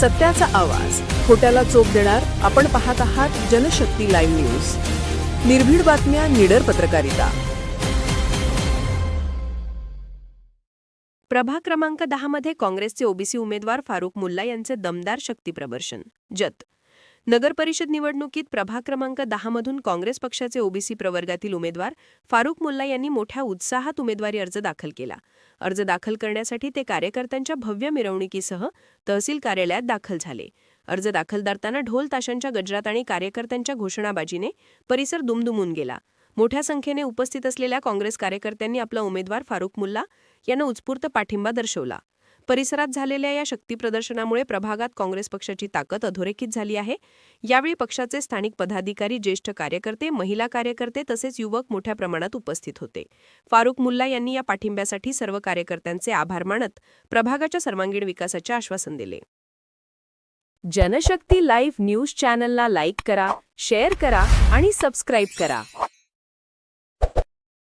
सत्याचा आवाज. खोट्याला चोप देणार आपण पाहत आहात जनशक्ती लाईव्ह न्यूज. निर्भीड बातम्या निडर पत्रकारिता. प्रभा क्रमांक दहामध्ये काँग्रेसचे ओबीसी उमेदवार फारुख मुल्ला यांचे दमदार शक्ती प्रदर्शन. जत. नगर परिषद निवडणुकीत प्रभाग क्रमांक दहामधून काँग्रेस पक्षाचे ओबीसी प्रवर्गातील उमेदवार फारुख मुल्ला यांनी मोठ्या उत्साहात उमेदवारी अर्ज दाखल केला. अर्ज दाखल करण्यासाठी ते कार्यकर्त्यांच्या भव्य मिरवणुकीसह तहसील कार्यालयात दाखल झाले. अर्ज दाखल करताना ढोल ताशांच्या गजरात आणि कार्यकर्त्यांच्या घोषणाबाजीने परिसर दुमदुमून गेला. मोठ्या संख्येने उपस्थित असलेल्या काँग्रेस कार्यकर्त्यांनी आपला उमेदवार फारुख मुल्ला यांना उत्स्फूर्त पाठिंबा दर्शवला. परिसरात झालेल्या या शक्ती प्रदर्शनामुळे प्रभागात काँग्रेस पक्षाची ताकद अधोरेखित झाली आहे. यावेळी पक्षाचे स्थानिक पदाधिकारी ज्येष्ठ कार्यकर्ते महिला कार्यकर्ते तसेच युवक मोठ्या प्रमाणात उपस्थित होते. फारुख मुल्ला यांनी या पाठिंब्यासाठी सर्व कार्यकर्त्यांचे आभार मानत प्रभागाच्या सर्वांगीण विकासाचे आश्वासन दिले. जनशक्ती लाईव्ह न्यूज चॅनलला लाईक करा शेअर करा आणि सबस्क्राईब करा.